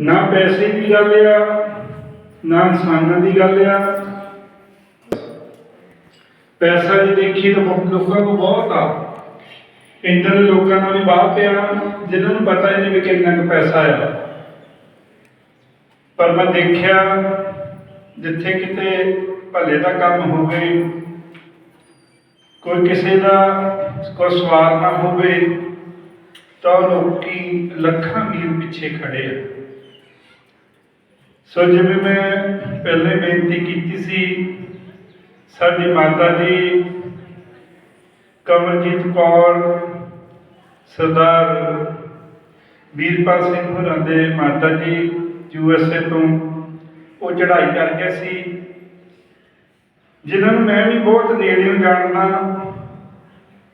ਨਾ ਪੈਸੇ ਦੀ ਗੱਲ ਆ, ਨਾ ਇਨਸਾਨਾਂ ਦੀ ਗੱਲ ਆ। ਪੈਸਾ ਜੇ ਦੇਖੀ ਤਾਂ ਬਹੁਤ ਲੋਕਾਂ ਕੋਲ ਬਹੁਤ ਆ। ਇੰਦਰ ਲੋਕਾਂ ਨਾਲ ਵੀ ਬਾਹਰ ਪਿਆ ਜਿਨ੍ਹਾਂ ਨੂੰ ਪਤਾ ਹੀ ਨਹੀਂ ਵੀ ਕਿੰਨਾ ਕੁ ਪੈਸਾ ਆ। ਪਰ ਮੈਂ ਦੇਖਿਆ, ਜਿੱਥੇ ਕਿਤੇ ਭਲੇ ਦਾ ਕੰਮ ਹੋਵੇ, ਕੋਈ ਕਿਸੇ ਦਾ ਕੋਈ ਸਵਾਰ ਨਾ ਹੋਵੇ, ਤਾਂ ਲੋਕੀ ਲੱਖਾਂ ਮੀਲ ਪਿੱਛੇ ਖੜੇ ਆ। ਸੋ ਜਿਵੇਂ ਮੈਂ ਪਹਿਲੇ ਬੇਨਤੀ ਕੀਤੀ ਸੀ, ਸਾਡੀ ਮਾਤਾ ਜੀ ਕਮਲਜੀਤ ਕੌਰ, ਸਰਦਾਰ ਵੀਰਪਾਲ ਸਿੰਘ ਹੋਰਾਂ ਦੇ ਮਾਤਾ ਜੀ ਯੂ ਐਸ ਏ ਤੋਂ ਉਹ ਚੜ੍ਹਾਈ ਕਰਕੇ ਸੀ, ਜਿਨ੍ਹਾਂ ਨੂੰ ਮੈਂ ਵੀ ਬਹੁਤ ਨੇੜਿਓਂ ਜਾਣਦਾ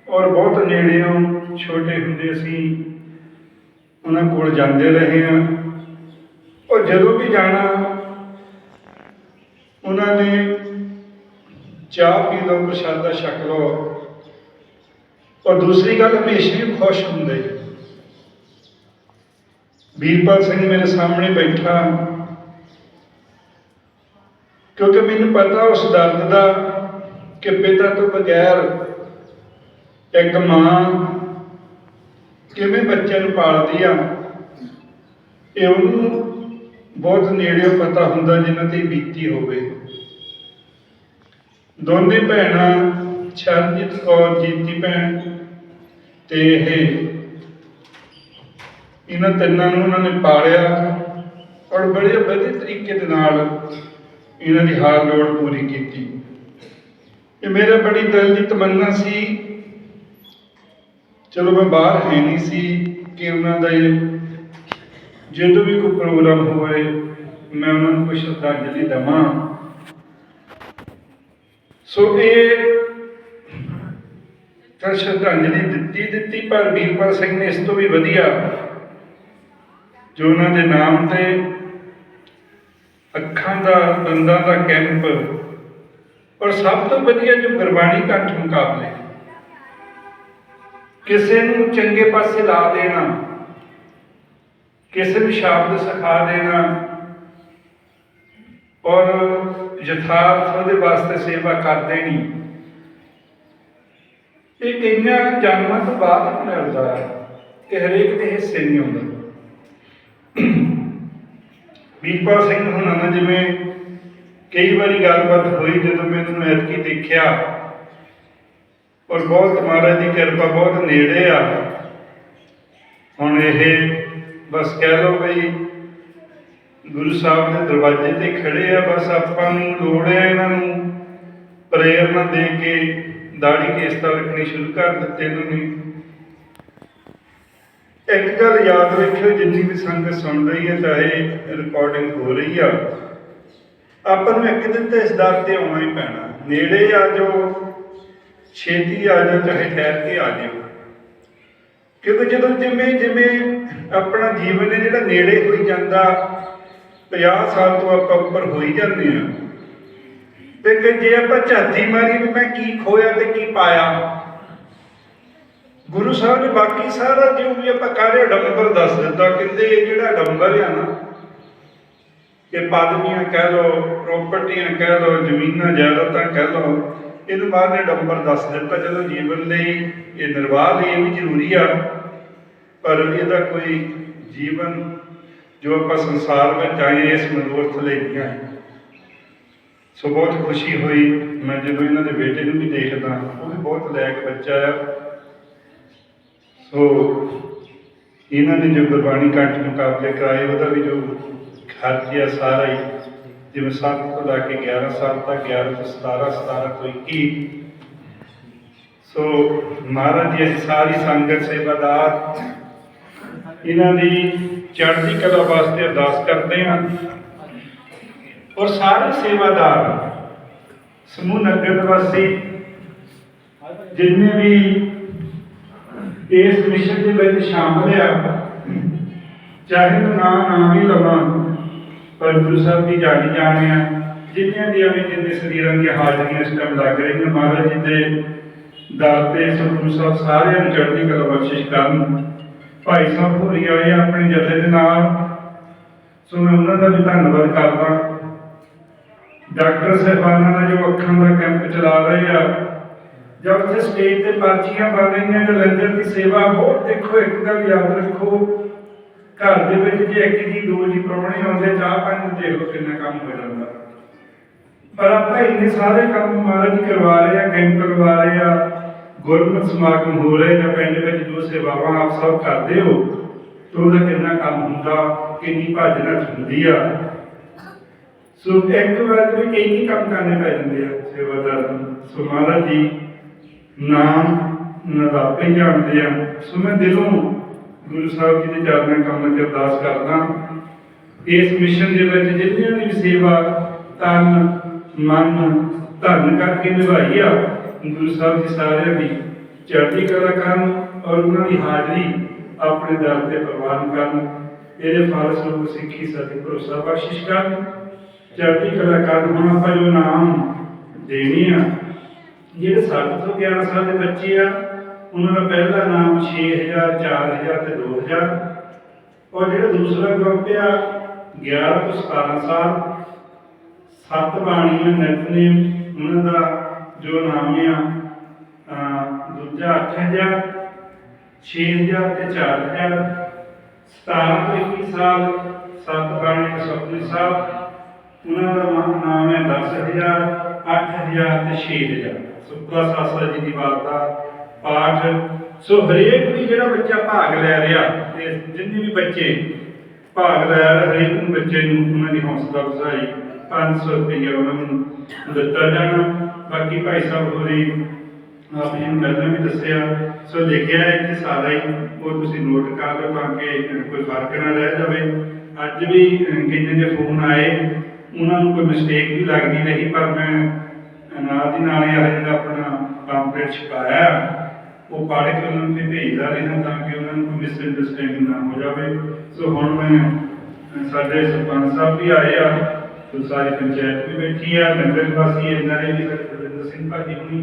ਔਰ ਬਹੁਤ ਨੇੜਿਓਂ ਛੋਟੇ ਹੁੰਦੇ ਅਸੀਂ ਉਹਨਾਂ ਕੋਲ ਜਾਂਦੇ ਰਹੇ ਹਾਂ। ਔਰ ਜਦੋਂ ਵੀ ਜਾਣਾ, ਉਹਨਾਂ ਨੇ ਚਾਹ ਪੀ ਲਓ, ਪ੍ਰਸ਼ਾਦਾ ਛਕ ਲਓ। ਔਰ ਦੂਸਰੀ ਗੱਲ, ਹਮੇਸ਼ਾ ਹੀ ਖੁਸ਼ ਹੁੰਦੇ। ਵੀਰਪਾਲ ਸਿੰਘ ਮੇਰੇ ਸਾਹਮਣੇ ਬੈਠਾ। ਕਿਉਂਕਿ ਮੈਨੂੰ ਪਤਾ ਉਸ ਦਰਦ ਦਾ ਕਿ ਪਿਤਾ ਤੋਂ ਬਗੈਰ ਇੱਕ ਮਾਂ ਕਿਵੇਂ ਬੱਚੇ ਨੂੰ ਪਾਲਦੀ ਆ, ਇਹ ਉਹਨੂੰ ਬਹੁਤ ਨੇੜਿਓਂ ਪਤਾ ਹੁੰਦਾ ਜਿਨ੍ਹਾਂ ਤੇ ਬੀਤੀ ਹੋਵੇ। ਦੋਨੇ ਭੈਣਾਂ ਚਰਨਜੀਤ ਕੌਰ, ਜੀਤੀ ਭੈਣ ਤੇ ਇਹ ਇਹਨਾਂ ਤਿੰਨਾਂ ਨੂੰ ਉਹਨਾਂ ਨੇ ਪਾਲਿਆ ਔਰ ਬੜੇ ਵਧੀਆ ਤਰੀਕੇ ਦੇ ਨਾਲ ਇਹਨਾਂ ਦੀ ਹਾਰ ਲੋੜ ਪੂਰੀ ਕੀਤੀ। ਇਹ ਮੇਰੇ ਬੜੀ ਦਿਲ ਦੀ ਤਮੰਨਾ ਸੀ। ਚਲੋ ਮੈਂ ਬਾਹਰ ਹੈ ਨਹੀਂ ਸੀ ਕਿ ਉਹਨਾਂ ਦਾ ਇਹ ਜਦੋਂ ਵੀ ਕੋਈ ਪ੍ਰੋਗਰਾਮ ਹੋਵੇ, ਮੈਂ ਉਹਨਾਂ ਨੂੰ ਕੋਈ ਸ਼ਰਧਾਂਜਲੀ ਦੇਵਾਂ। ਸੋ ਇਹ ਤਾਂ ਸ਼ਰਧਾਂਜਲੀ ਦਿੱਤੀ ਦਿੱਤੀ, ਪਰ ਵੀਰਪਾਲ ਸਿੰਘ ਨੇ ਇਸ ਤੋਂ ਵੀ ਵਧੀਆ ਜੋ ਉਹਨਾਂ ਦੇ ਨਾਮ ਤੇ ਅੱਖਾਂ ਦਾ, ਦੰਦਾਂ ਦਾ ਕੈਂਪ ਔਰ ਸਭ ਤੋਂ ਵਧੀਆ ਜੋ ਗੁਰਬਾਣੀ ਕੰਠ ਮੁਕਾਬਲੇ। ਕਿਸੇ ਨੂੰ ਚੰਗੇ ਪਾਸੇ ਲਾ ਦੇਣਾ ਕਿਸੇ ਵੀ ਸ਼ਬਦ ਸਿਖਾ ਦੇਣਾ ਔਰ ਯਥਾਰਥ ਉਹਦੇ ਵਾਸਤੇ ਸੇਵਾ ਕਰ ਦੇਣੀ ਇਹ ਕਈਆਂ ਜਨਮਾਂ ਤੋਂ ਬਾਅਦ ਮਿਲਦਾ ਹੈ ਕਿ ਹਰੇਕ ਦੇ ਹਿੱਸੇ ਨਹੀਂ ਆਉਂਦਾ। ਵੀਰਪਾ ਸਿੰਘ ਹੁਣਾਂ ਨਾਲ ਜਿਵੇਂ ਕਈ ਵਾਰੀ ਗੱਲਬਾਤ ਹੋਈ ਜਦੋਂ ਮੈਂ ਤੁਹਾਨੂੰ ਐਤਕੀ ਦੇਖਿਆ ਔਰ ਬਹੁਤ ਮਹਾਰਾਜ ਦੀ ਕਿਰਪਾ, ਬਹੁਤ ਨੇੜੇ ਆ। ਹੁਣ ਇਹ ਬਸ ਕਹਿ ਲਓ ਬਈ, ਗੁਰੂ ਸਾਹਿਬ ਦੇ ਦਰਵਾਜ਼ੇ ਤੇ ਖੜੇ ਆ, ਬਸ ਆਪਾਂ ਨੂੰ ਲੋੜ ਹੈ ਇਹਨਾਂ ਨੂੰ ਪ੍ਰੇਰਨਾ ਦੇ ਕੇ ਦਾੜੀ ਕੇਸਤਾ ਰੱਖਣੀ ਸ਼ੁਰੂ ਕਰ ਦਿੱਤੇ ਇਹਨਾਂ ਨੇ। ਇੱਕ ਗੱਲ ਯਾਦ ਰੱਖਿਓ, ਜਿੰਨੀ ਵੀ ਸੰਗਤ ਸੁਣ ਰਹੀ ਹੈ, ਚਾਹੇ ਰਿਕਾਰਡਿੰਗ ਹੋ ਰਹੀ ਆ, ਆਪਾਂ ਨੂੰ ਇੱਕ ਦਿਨ ਤੇ ਇਸ ਦਰ ਤੇ ਆਉਣਾ ਹੀ ਪੈਣਾ। ਨੇੜੇ ਆ ਜਾਓ, ਛੇਤੀ ਆ ਜਾਓ, ਚਾਹੇ ਠਹਿਰ ਕੇ ਆ ਜਾਓ ਕਿਉਂਕਿ ਜਦੋਂ ਜਿਵੇਂ ਜਿਵੇਂ ਆਪਣਾ ਜੀਵਨ ਹੈ ਜਿਹੜਾ ਨੇੜੇ ਹੋਈ ਜਾਂਦਾ 50 ਸਾਲ ਤੋਂ ਆਪਾਂ ਉੱਪਰ ਹੋਈ ਜਾਂਦੇ ਆ ਤੇ ਕਿ ਜੇ ਆਪਾਂ ਝਾਤੀ ਮਾਰੀ ਵੀ ਮੈਂ ਕੀ ਖੋਇਆ ਤੇ ਕੀ ਪਾਇਆ। ਗੁਰੂ ਸਾਹਿਬ ਨੇ ਬਾਕੀ ਸਾਰਾ ਜੋ ਵੀ ਆਪਾਂ ਕਾਰੇ ਡੰਬਰ ਦੱਸ ਦਿੱਤਾ। ਕਹਿੰਦੇ ਇਹ ਜਿਹੜਾ ਡੰਬਰ ਆ ਨਾ, ਇਹ ਪਦਵੀਆਂ ਕਹਿ ਲਓ ਪ੍ਰਾਪਰਟੀਆਂ ਕਹਿ ਲਓ, ਜ਼ਮੀਨਾਂ, ਜਾਇਦਾਦਾਂ ਕਹਿ ਲਓ ਇਹਨੂੰ ਬਾਅਦ ਨੇ ਡੰਬਰ ਦੱਸ ਦਿੱਤਾ, ਜਦੋਂ ਜੀਵਨ ਲਈ ਇਹ ਨਿਰਵਾਹ ਲਈ ਇਹ ਵੀ ਜ਼ਰੂਰੀ ਆ, ਪਰ ਇਹਦਾ ਕੋਈ ਜੀਵਨ ਜੋ ਆਪਾਂ ਸੰਸਾਰ ਵਿੱਚ ਆਏ, ਇਸ ਮਨੋਰਥ ਲਈ ਨਹੀਂ ਆਏ। ਸੋ ਬਹੁਤ ਖੁਸ਼ੀ ਹੋਈ, ਮੈਂ ਜਦੋਂ ਇਹਨਾਂ ਦੇ ਬੇਟੇ ਨੂੰ ਵੀ ਦੇਖਦਾ, ਉਹ ਵੀ ਬਹੁਤ ਲਾਇਕ ਬੱਚਾ ਆ। ਸੋ ਇਹਨਾਂ ਨੇ ਜੋ ਗੁਰਬਾਣੀ ਕੰਠ ਮੁਕਾਬਲੇ ਕਰਾਏ, ਉਹਦਾ ਵੀ ਜੋ ਖਰਚ ਆ ਸਾਰਾ ਹੀ ਜਿਵੇਂ 7 ਤੋਂ ਲੈ ਕੇ 11 ਸਾਲ ਤੱਕ 11 ਤੋਂ 17 17 ਤੋਂ 21 ਸੋ ਮਹਾਰਾਜ ਜੀ ਦੀ ਸਾਰੀ ਸੰਗਤ ਸੇਵਾਦਾਰ ਇਹਨਾਂ ਦੀ ਚੜ੍ਹਦੀ ਕਲਾ ਵਾਸਤੇ ਅਰਦਾਸ ਕਰਦੇ ਹਾਂ। ਔਰ ਸਾਰੇ ਸੇਵਾਦਾਰ, ਸਮੂਹ ਨਗਰ ਨਿਵਾਸੀ, ਜਿੰਨੇ ਵੀ ਇਸ ਮਿਸ਼ਨ ਦੇ ਵਿੱਚ ਸ਼ਾਮਲ ਆ, ਚਾਹੇ ਉਹ ਨਾਂ ਨਾ ਵੀ ਲਵਾਂ ਪਰ ਗੁਰੂ ਸਾਹਿਬ ਦੀ ਜਾਣੀ ਜਾਣੇ ਆ। ਜਿੰਨਿਆਂ ਦੀਆਂ ਵੀ ਜਿੰਨੇ ਸਰੀਰਾਂ ਦੀਆਂ ਹਾਜ਼ਰੀਆਂ ਇਸ ਟਾਈਮ ਲੱਗ ਰਹੀਆਂ, ਮਹਾਰਾਜ ਜੀ ਦੇ ਦਰ ਤੇ ਸਤਿਗੁਰੂ ਸਾਹਿਬ ਸਾਰਿਆਂ ਨੂੰ ਚੜ੍ਹਦੀ ਕਲਾ ਬਖਸ਼ਿਸ਼ ਕਰਨ। ਭਾਈ ਸਾਹਿਬ ਹੋਰੀ ਆਏ ਆਪਣੇ ਜਥੇ ਦੇ ਨਾਲ। ਸੋ ਮੈਂ ਉਹਨਾਂ ਦਾ ਵੀ ਧੰਨਵਾਦ ਕਰਦਾ। ਡਾਕਟਰ ਸਾਹਿਬਾਨਾਂ ਦਾ ਜੋ ਅੱਖਾਂ ਦਾ ਕੈਂਪ ਚਲਾ ਰਹੇ ਆ। ਜਾਂ ਉੱਥੇ ਸਟੇਜ ਤੇ ਪਰਚੀਆਂ ਬਣ ਰਹੀਆਂ ਜਾਂ ਲੰਗਰ ਦੀ ਸੇਵਾ, ਹੋਰ ਦੇਖੋ, ਇੱਕ ਗੱਲ ਯਾਦ ਰੱਖੋ। ਘਰ ਦੇ ਵਿੱਚ ਜੇ ਇੱਕ ਜੀ, ਦੋ ਜੀ ਪ੍ਰਾਹੁਣੇ ਆਉਂਦੇ, ਚਾਹ ਪਾਣੀ ਦੇਖ ਲਓ ਕਿੰਨਾ ਕੰਮ ਹੋ ਜਾਂਦਾ। ਪਰ ਆਪਾਂ ਇੰਨੇ ਸਾਰੇ ਕੰਮ ਮਹਾਰਾਜ ਕਰਵਾ ਰਹੇ ਆ, ਕੈਂਪ ਕਰਵਾ ਰਹੇ ਆ, ਗੁਰਮਤਿ ਸਮਾਗਮ ਹੋ ਰਹੇ ਜਾਂ ਪਿੰਡ ਵਿੱਚ ਜੋ ਸੇਵਾਵਾਂ ਆਪ ਸਭ ਕਰਦੇ ਹੋ, ਤੇ ਉਹਦਾ ਕਿੰਨਾ ਕੰਮ ਹੁੰਦਾ, ਕਿੰਨੀ ਭੱਜ ਨੱਠ ਹੁੰਦੀ ਆ। ਸੋ ਇੱਕ ਵਾਰ ਵੀ ਕਈ ਕੰਮ ਕਰਨੇ ਪੈ ਜਾਂਦੇ ਆ, ਸੇਵਾਦਾਰ ਸੋ ਮਹਾਰਾਜ ਜੀ, ਨਾਮ ਨਦਾਪੇ ਜਾਣਦੇ ਆ। ਸੋ ਮੈਂ ਦਿਲੋਂ ਗੁਰੂ ਸਾਹਿਬ ਜੀ ਦੇ ਚਰਨਾਂ ਕਮਲਾਂ 'ਚ ਅਰਦਾਸ ਕਰਦਾ ਇਸ ਮਿਸ਼ਨ ਦੇ ਵਿੱਚ ਜਿੰਨੀਆਂ ਵੀ ਸੇਵਾ, ਤਨ, ਮਨ, ਧਨ ਕਰਕੇ ਨਿਭਾਈ ਆ, ਗੁਰੂ ਸਾਹਿਬ ਜੀ ਸਾਰਿਆਂ ਦੀ ਚੜ੍ਹਦੀ ਕਲਾ ਕਰਨ ਔਰ ਉਹਨਾਂ ਦੀ ਹਾਜ਼ਰੀ ਆਪਣੇ ਦਰ ਤੇ ਪ੍ਰਵਾਨ ਕਰਨ। ਇਹਦੇ ਫਲ ਸਰੂਪ ਸਿੱਖੀ ਸਾਡੀ ਭਰੋਸਾ ਬਖਸ਼ਿਸ਼ ਕਰਨ। ਚੜ੍ਹਦੀ ਕਲਾ ਕਰਨ ਹੁਣ ਆਪਾਂ ਜੋ ਨਾਮ ਦੇਣੀ ਆ। ਜਿਹੜੇ 7 ਤੋਂ 11 ਸਾਲ ਦੇ ਬੱਚੇ ਆ ਉਹਨਾਂ ਦਾ ਪਹਿਲਾ ਨਾਮ 6000 4000 ਤੇ 2000 ਔਰ ਜਿਹੜਾ ਦੂਸਰਾ ਗਰੁੱਪ ਆ 11 ਤੋਂ 17 ਸਾਲ ਸੱਤ ਬਾਣੀਆਂ ਨਿਤਨੇਮ ਉਹਨਾਂ ਦਾ ਜੋ ਨਾਮ ਆ ਅਹ, ਦੂਜਾ 8000 6000 ਤੇ 4000 17 ਤੋਂ 21 ਸਾਲ ਸੱਤ ਬਾਣੀ ਸਤਿ ਸਾਹਿਬ ਉਹਨਾਂ ਦਾ ਨਾਮ ਨਾਮ ਹੈ 10000 8000 ਤੇ 6000 ਸੁਖਦਾ ਸਾਸਾ ਜੀ ਦੀ ਵਾਰਤਾ ਪਾਠ। ਸੋ ਹਰੇਕ ਵੀ ਜਿਹੜਾ ਬੱਚਾ ਭਾਗ ਲੈ ਰਿਹਾ ਤੇ ਜਿੰਨੇ ਵੀ ਬੱਚੇ ਭਾਗ ਲੈ ਰਹੇ ਹਰੇਕ ਬੱਚੇ ਨੂੰ ਉਹਨਾਂ ਦੀ ਹੌਸਲਾ ਅਫਜ਼ਾਈ 500 ਰੁਪਏ ਉਹਨਾਂ ਨੂੰ ਦਿੱਤਾ ਜਾਣਾ। ਬਾਕੀ ਭਾਈ ਸਾਹਿਬ ਹੋਰੀ ਆਪ ਜੀ ਨੂੰ ਪਹਿਲਾਂ ਵੀ ਦੱਸਿਆ ਸੋ ਲਿਖਿਆ ਹੈ ਇੱਥੇ ਸਾਰਾ ਹੀ। ਉਹ ਤੁਸੀਂ ਨੋਟ ਕਰ ਲਓ ਤਾਂ ਕਿ ਕੋਈ ਫ਼ਰਕ ਨਾ ਰਹਿ ਜਾਵੇ। ਅੱਜ ਵੀ ਅਹ, ਕਿੰਨੇ ਦੇ ਫੋਨ ਆਏ ਉਹਨਾਂ ਨੂੰ ਕੋਈ ਮਿਸਟੇਕ ਵੀ ਲੱਗਦੀ ਰਹੀ ਪਰ ਮੈਂ ਨਾਲ ਦੀ ਨਾਲ ਹੀ ਇਹ ਜਿਹੜਾ ਆਪਣਾ ਕੰਪਲੀਟ ਛਪਾਇਆ। ਉਹ ਪੜ੍ਹ ਕੇ ਉਹਨਾਂ ਨੂੰ ਫਿਰ ਭੇਜਦਾ ਰਿਹਾ ਤਾਂ ਕਿ ਉਹਨਾਂ ਨੂੰ ਕੋਈ ਮਿਸਅੰਡਰਸਟੈਂਡਿੰਗ ਨਾ ਹੋ ਜਾਵੇ ਸੋ ਹੁਣ ਮੈਂ ਅਹ, ਸਾਡੇ ਸਰਪੰਚ ਸਾਹਿਬ ਵੀ ਆਏ ਆ ਸੋ ਸਾਰੀ ਪੰਚਾਇਤ ਵੀ ਬੈਠੀ ਆ ਨਗਰ ਨਿਵਾਸੀ ਇਹਨਾਂ ਦੇ ਵੀ ਸਾਡੇ ਬਲਵਿੰਦਰ ਸਿੰਘ ਭਾਜੀ ਹੁਣੀ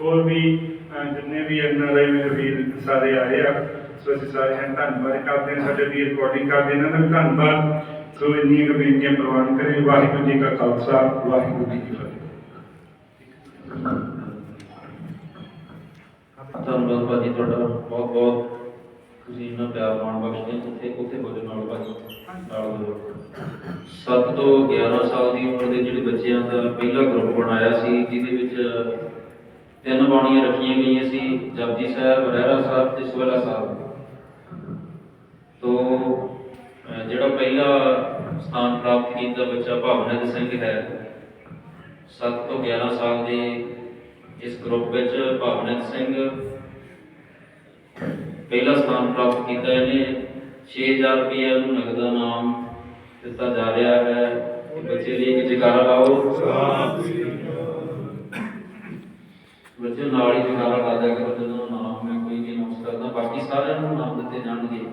ਹੋਰ ਵੀ ਅਹ, ਜਿੰਨੇ ਵੀ ਇਹਨਾਂ ਦੇ ਮੇਰੇ ਵੀਰ ਸਾਰੇ ਆਏ ਆ ਸੋ ਅਸੀਂ ਸਾਰੇ ਹਨ ਧੰਨਵਾਦ ਕਰਦੇ ਹਾਂ ਸਾਡੇ ਵੀਰ ਰਿਕਾਰਡਿੰਗ ਕਰਦੇ ਇਹਨਾਂ ਦਾ ਵੀ ਧੰਨਵਾਦ ਸੋ ਇੰਨੀਆਂ ਕੁ ਬੇਨਤੀਆਂ ਪ੍ਰਵਾਨ ਕਰੇ ਵਾਹਿਗੁਰੂ ਜੀ ਕਾ ਖਾਲਸਾ ਵਾਹਿਗੁਰੂ ਜੀ ਕੀ ਫਤਿਹ ਧੰਨਵਾਦ ਭਾਜੀ, ਤੁਹਾਡਾ ਬਹੁਤ ਬਹੁਤ ਤੁਸੀਂ ਇੰਨਾ ਪਿਆਰ ਮਾਣ ਬਖਸ਼ਦੇ ਹੋ, ਉੱਥੇ ਉੱਥੇ ਨਾਲ ਭਾਜੀ, ਨਾਲ ਬੋਲੋ। 7 ਤੋਂ 11 ਸਾਲ ਦੀ ਉਮਰ ਦੇ ਜਿਹੜੇ ਬੱਚਿਆਂ ਦਾ ਪਹਿਲਾ ਗਰੁੱਪ ਬਣਾਇਆ ਸੀ, ਜਿਹਦੇ ਵਿੱਚ ਤਿੰਨ ਬਾਣੀਆਂ ਰੱਖੀਆਂ ਗਈਆਂ ਸੀ, ਜਪਜੀ ਸਾਹਿਬ, ਰਹਿਰਾ ਸਾਹਿਬ ਤੇ ਸੋਹਲਾ ਸਾਹਿਬ। ਤੋਂ ਜਿਹੜਾ ਪਹਿਲਾ ਸਥਾਨ ਪ੍ਰਾਪਤ ਕੀਤਾ ਬੱਚਾ ਭਾਵਨਿਕ ਸਿੰਘ ਹੈ 7 ਤੋਂ 11 ਸਾਲ ਦੇ ਇਸ ਗਰੁੱਪ ਵਿੱਚ ਭਾਵਨਿਕ ਸਿੰਘ ਪਹਿਲਾ ਸਥਾਨ ਪ੍ਰਾਪਤ ਕੀਤਾ ਇਹਨੇ। 6000 ਰੁਪਏ ਨੂੰ ਨਗਦ ਨਾਮ ਦਿੱਤਾ ਜਾ ਰਿਹਾ ਹੈ। ਬੱਚੇ ਲਈ ਇੱਕ ਜਕਾਰਾ ਲਾਓ। ਬੱਚੇ ਨਾਲ ਹੀ ਜਕਾਰਾ ਲਾ ਦਿਆ ਕਰੋ ਜਦੋਂ ਨਾਮ ਮੈਂ ਕੋਈ ਵੀ ਅਨਾਉਂਸ ਕਰਦਾ। ਬਾਕੀ ਸਾਰਿਆਂ ਨੂੰ ਨਾਮ ਦਿੱਤੇ ਜਾਣਗੇ।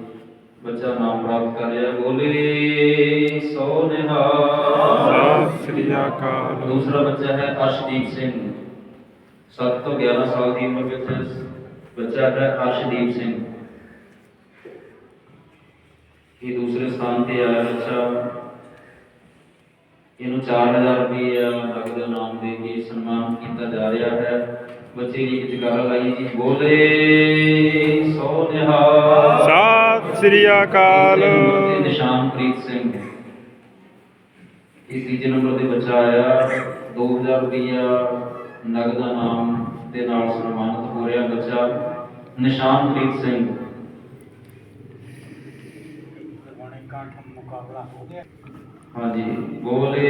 ਬੱਚਾ ਨਾਮ ਪ੍ਰਾਪਤ ਕਰ ਰਿਹਾ। ਬੋਲੇ ਸੋ ਨਿਹਾਲ। ਸਤਿ ਸ੍ਰੀ ਅਕਾਲ। ਦੂਸਰਾ ਬੱਚਾ ਹੈ ਅਰਸ਼ਦੀਪ ਸਿੰਘ। 7 ਤੋਂ 11 ਸਾਲ ਦੀ ਉਮਰ ਵਿੱਚ ਬੱਚਾ ਹੈ ਅਰਸ਼ਦੀਪ ਸਿੰਘ। ਇਹ ਦੂਸਰੇ ਸਥਾਨ ਤੇ ਆਇਆ ਬੱਚਾ। ਇਹਨੂੰ 4000 ਰੁਪਏ ਨਗਦ ਨਾਮ ਦੇ ਕੇ ਸਨਮਾਨ ਕੀਤਾ ਜਾ ਰਿਹਾ ਹੈ। ਬੱਚੇ ਦੀ ਜਗਾਰਾ ਲਾਈ ਜੀ। ਬੋਲੇ ਸੋ ਨਿਹਾਲ। ਸਤਿ ਸ੍ਰੀ ਅਕਾਲ। ਨਿਸ਼ਾਨਪ੍ਰੀਤ ਸਿੰਘ। ਇਹ ਤੀਜੇ ਨੰਬਰ ਤੇ ਬੱਚਾ ਆਇਆ। 2000 ਰੁਪਇਆ ਨਗਦ ਨਾਮ ਦੇ ਨਾਲ ਸਨਮਾਨਿਤ ਹੋ ਰਿਹਾ ਬੱਚਾ ਨਿਸ਼ਾਨਪ੍ਰੀਤ ਸਿੰਘ। ਹਾਂਜੀ ਬੋਲੇ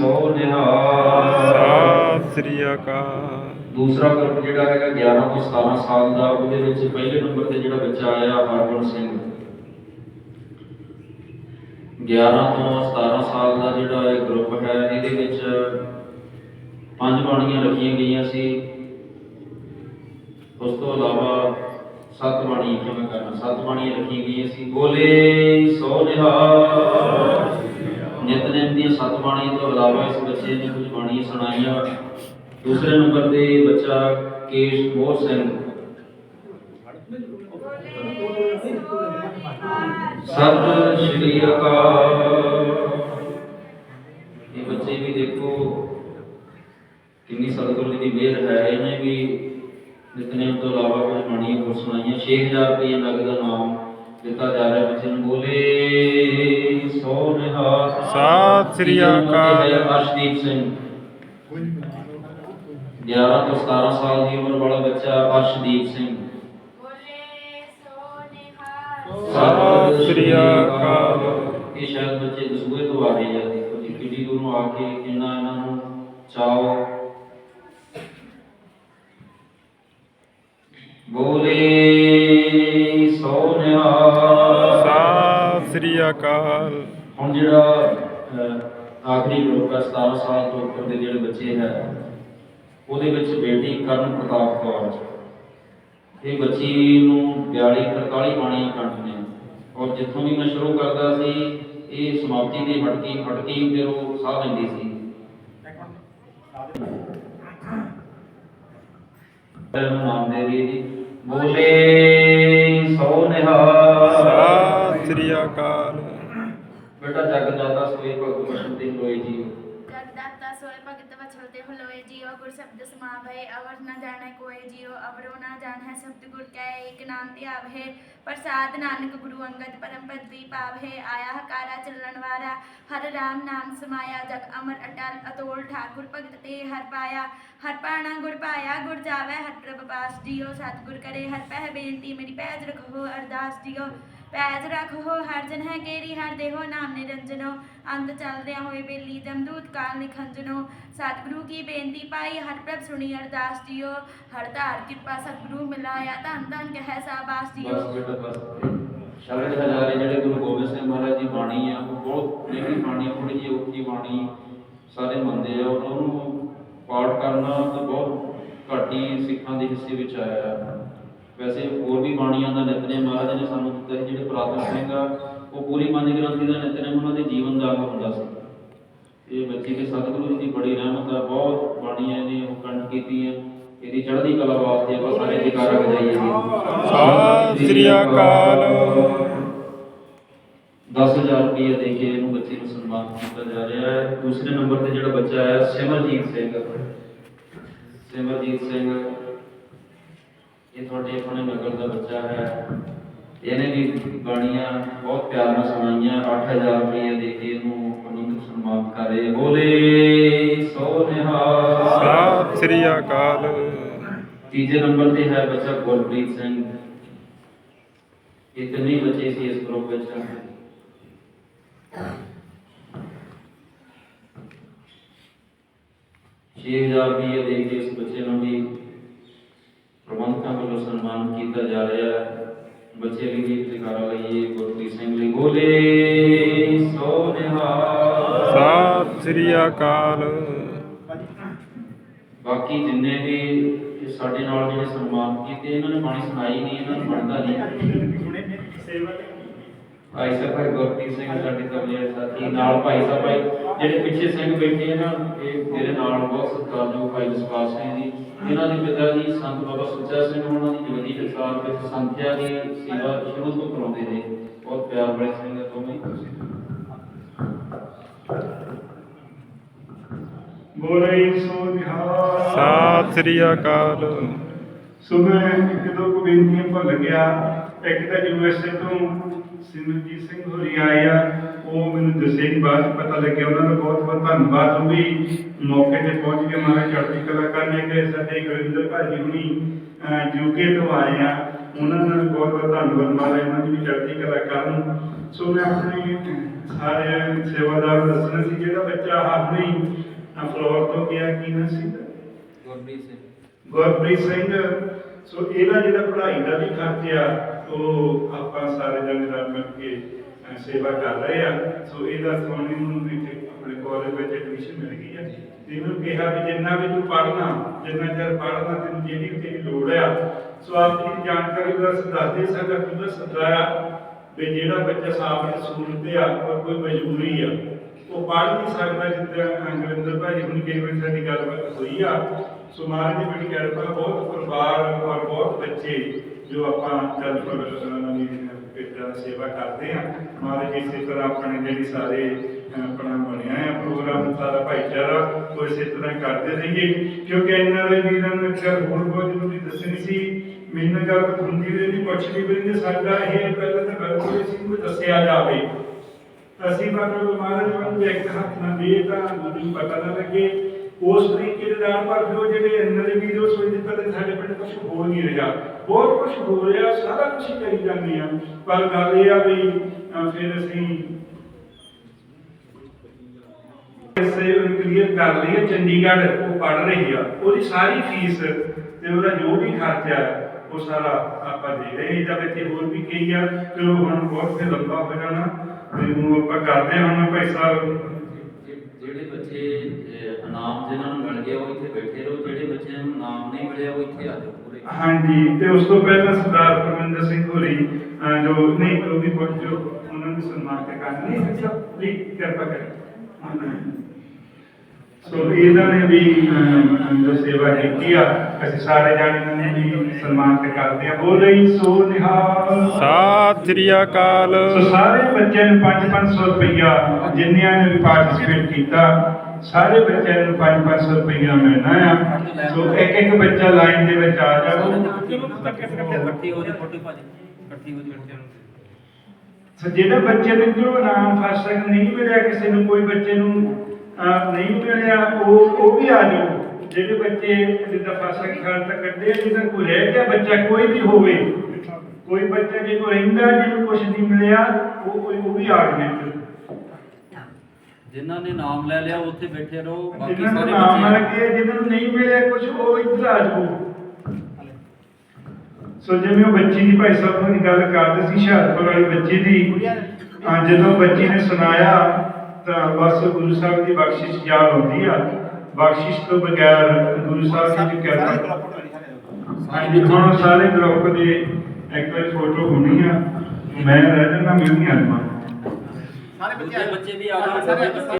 ਸੋ ਨਿਹਾਲ। ਸਤਿ ਸ੍ਰੀ ਅਕਾਲ। ਦੂਸਰਾ ਗਰੁੱਪ ਜਿਹੜਾ ਹੈਗਾ 11 ਤੋਂ 17 ਸਾਲ ਦਾ ਉਹਦੇ ਵਿੱਚ ਪਹਿਲੇ ਨੰਬਰ ਤੇ ਜਿਹੜਾ ਬੱਚਾ ਆਇਆ ਹਰਮਨ ਸਿੰਘ। 11 ਤੋਂ 17 ਸਾਲ ਦਾ ਜਿਹੜਾ ਇਹ ਗਰੁੱਪ ਹੈ ਇਹਦੇ ਵਿੱਚ ਪੰਜ ਬਾਣੀਆਂ ਰੱਖੀਆਂ ਗਈਆਂ ਸੀ। ਉਸ ਤੋਂ ਇਲਾਵਾ ਸੱਤ ਬਾਣੀਆਂ ਕਿਵੇਂ ਕਰਨਾ। ਸੱਤ ਬਾਣੀਆਂ ਰੱਖੀਆਂ ਗਈਆਂ ਸੀ। ਬੋਲੇ ਸੋ ਨਿਹਾਲ। ਨਿਤਨੇਮ ਦੀਆਂ ਸੱਤ ਬਾਣੀਆਂ ਤੋਂ ਇਲਾਵਾ ਇਸ ਬੱਚੇ ਨੇ ਕੁਝ ਬਾਣੀਆਂ ਸੁਣਾਈਆਂ। ਦੂਸਰੇ ਨੰਬਰ ਤੇ ਬੱਚਾ ਕੇਸ਼ ਮੋਹਰ ਸਿੰਘ। ਸਤਿ ਸ਼੍ਰੀ ਅਕਾਲ। ਇਹ ਬੱਚੇ ਵੀ ਦੇਖੋ। ਕਿੰਨੀ ਸਤਿਗੁਰੂ ਜੀ ਦੀ ਮਿਹਰ ਹੈ ਇਹਨੇ ਵੀ ਨਿਤਨੇਮ ਤੋਂ ਇਲਾਵਾ ਕੁਝ ਬਾਣੀਆਂ ਹੋਰ ਸੁਣਾਈਆਂ। 6000 ਰੁਪਏ ਨਗਦ ਨਾਮ ਦਿੱਤਾ ਜਾ ਰਿਹਾ ਬੱਚੇ ਨੂੰ। ਬੋਲੇ ਸੋ ਨਿਹਾਲ ਸਤਿ ਸ੍ਰੀ ਅਕਾਲ। ਅਰਸ਼ਦੀਪ ਸਿੰਘ। 11 ਤੋਂ 17 ਸਾਲ ਦੀ ਉਮਰ ਵਾਲਾ ਬੱਚਾ ਅਰਸ਼ਦੀਪ ਸਿੰਘ। ਬੋਲੇ ਸੋ ਨਿਹਾਲ ਸਤਿ ਸ੍ਰੀ ਅਕਾਲ। ਇਹ ਸ਼ਾਇਦ ਬੱਚੇ ਦਸੂਏ ਤੋਂ ਆ ਰਹੇ ਆ। ਦੇਖੋ ਜੀ ਕਿੰਨੀ ਦੂਰੋਂ ਆ ਕੇ ਕਿੰਨਾ ਇਹਨਾਂ ਨੂੰ ਚਾਓ। ਬੋਲੇ ਸੋ ਨਿਹਾਲ ਸਤਿ ਸ੍ਰੀ ਅਕਾਲ। ਹੁਣ ਜਿਹੜਾ ਆਖਰੀ ਗਰੁੱਪ ਹੈ 17 ਸਾਲ ਤੋਂ ਉੱਪਰ ਦੇ ਜਿਹੜੇ ਬੱਚੇ ਹੈ ਉਹਦੇ ਵਿੱਚ ਬੇਟੀ ਕਰਨ ਪ੍ਰਤਾਪ ਕੌਰ। ਇਹ ਬੱਚੀ ਨੂੰ 42 43 ਬਾਣੀਆਂ ਕੰਠ ਨੇ। ਔਰ ਜਿੱਥੋਂ ਵੀ ਮੈਂ ਸ਼ੁਰੂ ਕਰਦਾ ਸੀ ਇਹ ਸਮਾਪਤੀ ਦੀ ਹਟਕੀ ਹਟਕੀ ਫਿਰ ਉਹ ਸਾਹ ਲੈਂਦੀ ਸੀ। ਨਾਮ ਦੇ ਰਹੀ ਜੀ ਬੋਲੇ ਸੋ ਨਿਹਾਲ ਸਤਿ ਸ੍ਰੀ ਅਕਾਲ। ਬੇਟਾ ਜਗ ਦਾਤਾ ਸੋਈ ਭਗਤ ਦੇ ਹੋਏ ਜੀ ਜਗਦਾਤਾ ਸੋਏ ਭਗਤ ਵਛਲ ਤੇ ਹਲੋਏ ਜੀਓ, ਗੁਰ ਸ਼ਬਦ ਸਮਾਵੈ, ਅਵਰ ਨ ਜਾਣੈ ਕੋਇ ਜੀਓ, ਅਵਰੋ ਨ ਜਾਣੈ ਸ਼ਬਦ ਗੁਰ ਕੈ, ਏਕ ਨਾਮ ਤੇ ਆਵਹਿ ਪ੍ਰਸਾਦ ਨਾਨਕ ਗੁਰੂ ਅੰਗਦ ਪਰਮ ਪਦਵੀ ਪਾਵਹਿ ਆਇਆ ਹਕਾਰਾ ਚੱਲਣ ਵਾਰਾ, ਹਰ ਰਾਮ ਨਾਮ ਸਮਾਇਆ, ਜਗ ਅਮਰ ਅਟਲ ਅਤੋਲ ਠਾਕੁਰ ਭਗਤ ਤੇ ਹਰ ਪਾਇਆ, ਹਰ ਪਾਣਾ ਗੁਰ ਪਾਇਆ, ਗੁਰ ਜਾਵੈ, ਹਰ ਪ੍ਰਭ ਪਾਸ ਜੀਓ, ਸਤਿਗੁਰ ਕਰੇ, ਹਰ ਪਹਿ ਬੇਨਤੀ ਮੇਰੀ ਪੈਜ ਰਖੋ, ਅਰਦਾਸ ਜੀਓ। ਪੈਜ ਰੱਖੋ, ਹਰ ਜਨ ਹੈ ਕੇਰੀ, ਹਰ ਦੇਹੋ ਨਾਮ ਨਿਰੰਜਨੋ। ਅੰਧ ਚੱਲਦਿਆਂ ਹੋਏ ਬੇਲੀ, ਦਮਦੂਤ ਕਾਲ ਨਿਖੰਜਨੋ। ਸਤਿਗੁਰੂ ਕੀ ਬੇਨਤੀ ਪਾਈ, ਹਰ ਪ੍ਰਭ ਸੁਣੀ ਅਰਦਾਸ ਜੀਓ। ਹਰ ਧਾਰ ਕਿਰਪਾ ਸਤਿਗੁਰੂ ਮਿਲਾਇਆ, ਧੰਨ ਧੰਨ ਕਹਿ ਸਾਬਾਸ ਜੀਓ। ਸ਼ਬਦ ਹਜ਼ਾਰੇ ਜਿਹੜੇ ਗੁਰੂ ਗੋਬਿੰਦ ਸਿੰਘ ਮਹਾਰਾਜ ਦੀ ਬਾਣੀ ਆ, ਉਹ ਬਹੁਤ ਮਹਿੰਗੀ ਬਾਣੀ ਥੋੜੀ ਜਿਹੀ ਔਖੀ ਬਾਣੀ ਸਾਰੇ ਮੰਨਦੇ ਆ। ਉਹਨਾਂ ਨੂੰ ਪਾਠ ਕਰਨਾ ਤਾਂ ਬਹੁਤ ਘੱਟ ਹੀ ਸਿੱਖਾਂ ਦੇ ਹਿੱਸੇ ਵਿੱਚ ਆਇਆ। ਹੈ ਵੈਸੇ ਹੋਰ ਵੀ ਬਾਣੀਆਂ ਦਾ ਨਿਤਨੇਮ ਮਹਾਰਾਜ ਨੇ ਸਾਨੂੰ ਦਿੱਤਾ ਹੈ ਜਿਹੜੇ ਪ੍ਰਾਤਨ ਸਿੰਘ ਆ ਉਹ ਪੂਰੀ ਪੰਜ ਗ੍ਰੰਥੀ ਦਾ ਨਿਤਨੇਮ ਉਹਨਾਂ ਦੇ ਜੀਵਨ ਦਾ ਅੰਗ ਹੁੰਦਾ ਸੀ। ਇਹ ਬੱਚੇ ਦੇ ਸਤਿਗੁਰੂ ਜੀ ਦੀ ਬੜੀ ਰਹਿਮਤ ਆ ਬਹੁਤ ਬਾਣੀਆਂ ਨੇ ਉਹ ਕੰਠ ਕੀਤੀਆਂ ਇਹਦੀ ਚੜ੍ਹਦੀ ਕਲਾ ਵਾਸਤੇ ਆਪਾਂ ਸਾਰੇ ਜੈਕਾਰਾ ਵਜਾਈਏ ਜੀ। ਸਤਿ ਸ੍ਰੀ ਅਕਾਲ। 10000 ਰੁਪਏ ਦੇ ਕੇ ਇਹਨੂੰ ਬੱਚੇ ਨੂੰ ਸਨਮਾਨ ਕੀਤਾ ਜਾ ਰਿਹਾ ਹੈ। ਦੂਸਰੇ ਨੰਬਰ ਤੇ ਜਿਹੜਾ ਬੱਚਾ ਆਇਆ ਸਿਮਰਜੀਤ ਸਿੰਘ। ਸਿਮਰਜੀਤ ਸਿੰਘ ਇਹ ਤੁਹਾਡੇ ਆਪਣੇ ਨਗਰ ਦਾ ਬੱਚਾ ਹੈ। ਇਹਨੇ ਵੀ ਬਾਣੀਆਂ ਬਹੁਤ ਪਿਆਰ ਨਾਲ ਸੁਣਾਈਆਂ। 8000 ਰੁਪਏ ਦੇ ਕੇ ਇਹਨੂੰ ਆਨੰਦ ਸਨਮਾਨ ਕਰ ਬੋਲੇ ਸੋ ਨਿਹਾਲ। ਸਤਿ ਸ੍ਰੀ ਅਕਾਲ। ਤੀਜੇ ਨੰਬਰ ਤੇ ਹੈ ਬੱਚਾ ਗੁਰਪ੍ਰੀਤ ਸਿੰਘ। ਇਹ ਤਿੰਨੇ ਬੱਚੇ ਸੀ ਇਸ ਗਰੁੱਪ ਵਿੱਚ। ਛੇ ਹਜ਼ਾਰ ਰੁਪਏ ਦੇ ਕੇ ਇਸ ਬੱਚੇ ਨੂੰ ਵੀ ਸਨਮਾਨ ਕੀਤਾ ਜਾ ਰਿਹਾ ਹੈ। ਬੱਚੇ ਲਈ ਵੀ ਜਗਾਰਾ ਲਈਏ ਗੁਰਪ੍ਰੀਤ ਸਿੰਘ ਲਈ ਬੋਲੇ ਸੋ ਨਿਹਾਲ। ਸਤਿ ਸ੍ਰੀ ਅਕਾਲ। ਬਾਕੀ ਜਿੰਨੇ ਵੀ ਸਾਡੇ ਨਾਲ ਜਿਹੜੇ ਸਨਮਾਨ ਕੀਤੇ ਇਹਨਾਂ ਨੇ ਬਾਣੀ ਸੁਣਾਈ ਨਹੀਂ ਇਹਨਾਂ ਨੂੰ ਬਣਦਾ ਨਹੀਂ। ਭਾਈ ਸਾਹਿਬ ਭਾਈ ਗੁਰਪ੍ਰੀਤ ਸਿੰਘ ਸਾਡੇ ਤਬਲੀਗ ਸਾਥੀ ਨਾਲ ਭਾਈ ਸਾਹਿਬ ਭਾਈ ਜਿਹੜੇ ਪਿੱਛੇ ਸਿੰਘ ਬੈਠੇ ਆ ਨਾ ਇਹ ਮੇਰੇ ਨਾਲ ਬਹੁਤ ਸਤਿਕਾਰਯੋਗ ਭਾਈ ਜਸਪਾਲ ਸਿੰਘ ਜੀ ਇਹਨਾਂ ਦੇ ਪਿਤਾ ਜੀ ਸੰਤ ਬਾਬਾ ਸੁੱਚਾ ਸਿੰਘ ਉਹਨਾਂ ਦੀ ਜਵਦੀ ਦਰਬਾਰ ਵਿੱਚ ਸੰਥਿਆ ਦੀ ਸੇਵਾ ਸ਼ੁਰੂ ਤੋਂ ਕਰਾਉਂਦੇ ਨੇ। ਬਹੁਤ ਪਿਆਰ ਵਾਲੇ ਸਿੰਘ ਦੋਵੇਂ। ਬੋਲੇ ਸੋ ਨਿਹਾਲ ਸਤਿ ਸ੍ਰੀ ਅਕਾਲ। ਸੋ ਮੈਂ ਇੱਕ ਦੋ ਕੁ ਬੇਨਤੀਆਂ ਭੁੱਲ ਗਿਆ ਇੱਕ ਤਾਂ ਯੂਐਸਏ ਤੋਂ ਸਿਮਰਜੀਤ ਸਿੰਘ ਹੋਰੀ ਆਏ ਆ ਉਹ ਮੈਨੂੰ ਦੱਸੇ ਨਹੀਂ ਬਾਅਦ ਪਤਾ ਲੱਗਿਆ ਉਹਨਾਂ ਦਾ ਬਹੁਤ ਬਹੁਤ ਧੰਨਵਾਦ ਉਹ ਵੀ ਮੌਕੇ ਤੇ ਪਹੁੰਚ ਕੇ ਮਹਾਰਾਜ ਚੜ੍ਹਦੀ ਕਲਾ ਕਰਨੇ ਕਿ ਸਾਡੇ ਗੁਰਿੰਦਰ ਭਾਜੀ ਹੁਣੀ ਯੂਕੇ ਤੋਂ ਆਏ ਆ ਉਹਨਾਂ ਦਾ ਬਹੁਤ ਬਹੁਤ ਧੰਨਵਾਦ ਮਹਾਰਾਜ ਉਹਨਾਂ ਦੀ ਵੀ ਚੜ੍ਹਦੀ ਕਲਾ ਕਰਨ ਸੋ ਮੈਂ ਆਪਣੇ ਸਾਰੇ ਸੇਵਾਦਾਰ ਦੱਸਣਾ ਸੀ ਜਿਹੜਾ ਬੱਚਾ ਆਪਣੀ ਫਲੋਰ ਤੋਂ ਗਿਆ ਕੀ ਨਾ ਸੀ ਗੁਰਪ੍ਰੀਤ ਸਿੰਘ। ਗੁਰਪ੍ਰੀਤ ਸਿੰਘ। ਸੋ ਇਹਦਾ ਜਿਹੜਾ ਪੜ੍ਹਾਈ ਦਾ ਵੀ ਖਰਚ ਆ ਉਹ ਆਪਾਂ ਸਾਰੇ ਜਣੇ ਰਲ ਮਿਲ ਕੇ ਸੇਵਾ ਕਰ ਰਹੇ ਆ। ਸੋ ਇਹਦਾ ਸੋਨੀ ਨੂੰ ਵੀ ਆਪਣੇ ਕਾਲਜ ਵਿੱਚ ਐਡਮਿਸ਼ਨ ਮਿਲ ਗਈ ਆ। ਤੇ ਇਹਨੂੰ ਕਿਹਾ ਵੀ ਜਿੰਨਾ ਵੀ ਤੂੰ ਪੜ੍ਹਨਾ, ਜਿੰਨਾ ਚਿਰ ਪੜ੍ਹਨਾ ਤੈਨੂੰ ਜਿਹੜੀ ਤੇਰੀ ਲੋੜ ਆ, ਸੋ ਆਪ ਜਾਣਕਾਰੀ ਦਾ ਦੱਸ ਸਾਡਾ ਕਿੰਨਾ ਸਦਾਇਆ ਵੀ ਜਿਹੜਾ ਬੱਚਾ ਸਾਫ਼ ਦੀ ਸਹੂਲਤ ਆ ਔਰ ਕੋਈ ਮਜਬੂਰੀ ਆ। ਉਹ ਪੜ੍ਹ ਨਹੀਂ ਸਕਦਾ ਜਿੱਦਾਂ ਅੰਗਰਿੰਦਰ ਭਾਜੀ ਹੁਣ ਕਈ ਵਾਰੀ ਸਾਡੀ ਗੱਲਬਾਤ ਹੋਈ ਆ। ਸੋ ਮਹਾਰਾਜ ਦੀ ਬੜੀ ਕਿਰਪਾ, ਬਹੁਤ ਪਰਿਵਾਰ ਔਰ ਬਹੁਤ ਬੱਚੇ ਜੋ ਆਪਾਂ ਚੱਲ ਪਰ ਦੀ ਭੇਟਾ ਸੇਵਾ ਕਰਦੇ ਆ। ਮਹਾਰਾਜ ਇਸੇ ਤਰ੍ਹਾਂ ਆਪਣੇ ਜਿਹੜੀ ਸਾਰੇ ਆਪਣਾ ਬਣਿਆ ਹੈ ਪ੍ਰੋਗਰਾਮ, ਸਾਰਾ ਭਾਈਚਾਰਾ, ਉਹ ਇਸੇ ਤਰ੍ਹਾਂ ਕਰਦੇ ਰਹੀਏ। ਕਿਉਂਕਿ ਇਹਨਾਂ ਦੇ ਵੀਰਾਂ ਨੂੰ ਇੱਕ ਹੋਰ ਬਹੁਤ ਜ਼ਰੂਰੀ ਦੱਸਣੀ ਸੀ, ਮੈਨੂੰ ਗੱਲ ਹੁੰਦੀ ਵੀ ਨਹੀਂ ਪੁੱਛਦੀ ਵੀ ਨਹੀਂ ਸਾਡਾ ਇਹ ਪਹਿਲਾਂ ਤਾਂ ਗੱਲ ਸੀ ਕੋਈ ਦੱਸਿਆ ਜਾਵੇ। ਅਸੀਂ ਮਤਲਬ ਮਹਾਰਾਜ ਨੂੰ ਇੱਕ ਹੱਥ ਨਾਲ ਦੇ ਤਾਂ ਮੈਨੂੰ ਪਤਾ ਨਾ ਲੱਗੇ। ਉਸ ਤਰੀਕੇ ਦੇ ਨਾਲ ਪਰ ਫਿਰ ਉਹ ਜਿਹੜੇ ਅੰਦਰ ਦੇ ਵੀਡੀਓ ਸੋਚਦੇ ਪਹਿਲੇ ਸਾਡੇ ਪਿੰਡ ਕੁਝ ਹੋ ਨਹੀਂ ਰਿਹਾ। ਬਹੁਤ ਕੁਝ ਹੋ ਰਿਹਾ, ਸਾਰਾ ਕੁਝ ਕਰੀ ਜਾਂਦੇ ਆ। ਪਰ ਗੱਲ ਇਹ ਆ ਵੀ ਫਿਰ ਅਸੀਂ ਇਸੇ ਕਲੀਅਰ ਕਰ ਲਈ ਚੰਡੀਗੜ੍ਹ ਉਹ ਪੜ ਰਹੀ ਆ। ਉਹਦੀ ਸਾਰੀ ਫੀਸ ਤੇ ਉਹਦਾ ਜੋ ਵੀ ਖਰਚਾ ਉਹ ਸਾਰਾ ਆਪਾਂ ਦੇ ਰਹੇ ਹਾਂ। ਇਹਦਾ ਹੋਰ ਵੀ ਕਈ ਆ। ਤੇ ਹੁਣ ਬਹੁਤ ਫਿਰ ਲੰਬਾ ਹੋ ਜਾਣਾ। ਤੇ ਹੁਣ ਆਪਾਂ ਕਰਦੇ ਹਾਂ, ਹੁਣ ਭਾਈ ਸਾਹਿਬ ਜਿ- ਜਿਹੜੇ ਬੱਚੇ ਇਨਾਮ ਜਿਨ੍ਹਾਂ ਨੂੰ ਮਿਲ ਗਿਆ ਉਹ ਇੱਥੇ ਬੈਠੇ ਰਹੋ। ਜਿਹੜੇ ਬੱਚਿਆਂ ਨੂੰ ਇਨਾਮ ਨਹੀਂ ਮਿਲਿਆ ਉਹ ਇੱਥੇ ਆ ਜਾਓ ਪੂਰੇ। ਹਾਂਜੀ ਤੇ ਉਸ ਤੋਂ ਪਹਿਲਾਂ ਸਰਦਾਰ ਪਰਮਿੰਦਰ ਸਿੰਘ ਹੋਰੀ ਜੋ ਨਹੀਂ ਉਹ ਵੀ ਪਹੁੰਚ ਜੋ ਉਹਨਾਂ ਨੂੰ ਸਨਮਾਨ ਤੇ ਕਰਨਾ ਨਹੀਂ ਸਭ ਪਲੀਜ਼ ਕਿਰਪਾ ਕਰੇ। ਸੋ ਇਹਨਾਂ ਨੇ ਵੀ ਜੋ ਸੇਵਾ ਕੀਤੀ ਆ ਅਸੀਂ ਸਾਰੇ ਜਾਣੇ ਨੇ ਵੀ ਸਨਮਾਨ ਤੇ ਕਰਦੇ ਆ। ਬੋਲ ਰਹੀ ਸੋ ਨਿਹਾਲ। ਸਤਿ ਸ੍ਰੀ ਅਕਾਲ। ਸੋ ਸਾਰੇ ਬੱਚਿਆਂ ਨੂੰ 5-500 ਰੁਪਈਆ ਜਿੰਨਿਆਂ ਨੇ ਵੀ ਪਾਰਟਿਸਿਪੇਟ ਕੀਤਾ ਸਾਰੇ ਬੱਚਿਆਂ ਨੂੰ 5-500 ਰੁਪਈਆ ਮਿਲਣਾ ਆ। ਸੋ ਇੱਕ ਇੱਕ ਬੱਚਾ ਲਾਈਨ ਦੇ ਵਿੱਚ ਆ ਜਾਓ ਇਕੱਠੀ ਹੋ ਜੀ ਫੋਟੋ ਭਾਜੀ ਇਕੱਠੀ ਹੋ ਜੀ ਸੋ ਜਿਹੜੇ ਬੱਚੇ ਨੂੰ ਜੋ ਨਾਮ ਫਸਟ ਨਹੀਂ ਮਿਲਿਆ ਕਿਸੇ ਨੂੰ ਕੋਈ ਬੱਚੇ ਨੂੰ ਨਹੀਂ ਮਿਲਿਆ ਉਹ ਉਹ ਵੀ ਆ ਜਾਓ। ਜਿਹੜੇ ਬੱਚੇ ਜਿੱਦਾਂ ਫਸਟ ਸੈਕਿੰਡ ਥਰਡ ਤੱਕ ਕੱਢੇ ਆ, ਜਿਹਦਾ ਕੋਈ ਰਹਿ ਗਿਆ ਬੱਚਾ ਕੋਈ ਵੀ ਹੋਵੇ। ਕੋਈ ਬੱਚਾ ਜੇ ਕੋਈ ਰਹਿੰਦਾ ਜਿਹਨੂੰ ਕੁਝ ਨਹੀਂ ਮਿਲਿਆ ਉਹ ਉਹ ਉਹ ਵੀ ਆ ਗਏ ਜਿਨ੍ਹਾਂ ਨੇ ਨਾਮ ਲੈ ਲਿਆ ਉਹ ਉੱਥੇ ਬੈਠੇ ਰਹੋ ਬਾਕੀ ਜਿਨ੍ਹਾਂ ਨੂੰ ਸਾਰੇ ਨਾਮ ਬੱਚੇ ਲੱਗੇ ਜਿਹਨਾਂ ਨੂੰ ਨਹੀਂ ਮਿਲਿਆ ਕੁਝ ਉਹ ਇੱਧਰ ਆ ਜਾਓ। ਸੋ ਜਿਵੇਂ ਉਹ ਬੱਚੀ ਦੀ ਭਾਈ ਸਾਹਿਬ ਨਾਲ ਗੱਲ ਕਰਦੇ ਸੀ ਹੁਸ਼ਿਆਰਪੁਰ ਵਾਲੀ ਬੱਚੀ ਦੀ ਹਾਂ, ਜਦੋਂ ਬੱਚੀ ਨੇ ਸੁਣਾਇਆ ਤਾਂ ਬਸ ਗੁਰੂ ਸਾਹਿਬ ਦੀ ਬਖਸ਼ਿਸ਼ ਯਾਦ ਆਉਂਦੀ ਆ। ਬਖਸ਼ਿਸ਼ ਤੋਂ ਬਗੈਰ ਗੁਰੂ ਸਾਹਿਬ ਦੀ ਕਿਰਪਾ ਹਾਂਜੀ ਹੁਣ ਸਾਰੇ ਗਰੁੱਪ ਦੇ ਇੱਕ ਵਾਰ ਫੋਟੋ ਹੋਣੀ ਆ। ਮੈਂ ਰਹਿ ਜਾਣਾ ਮਿਲਣੀ ਆ ਦੂਜੇ ਬੱਚੇ ਵੀ ਆ ਜਾਓ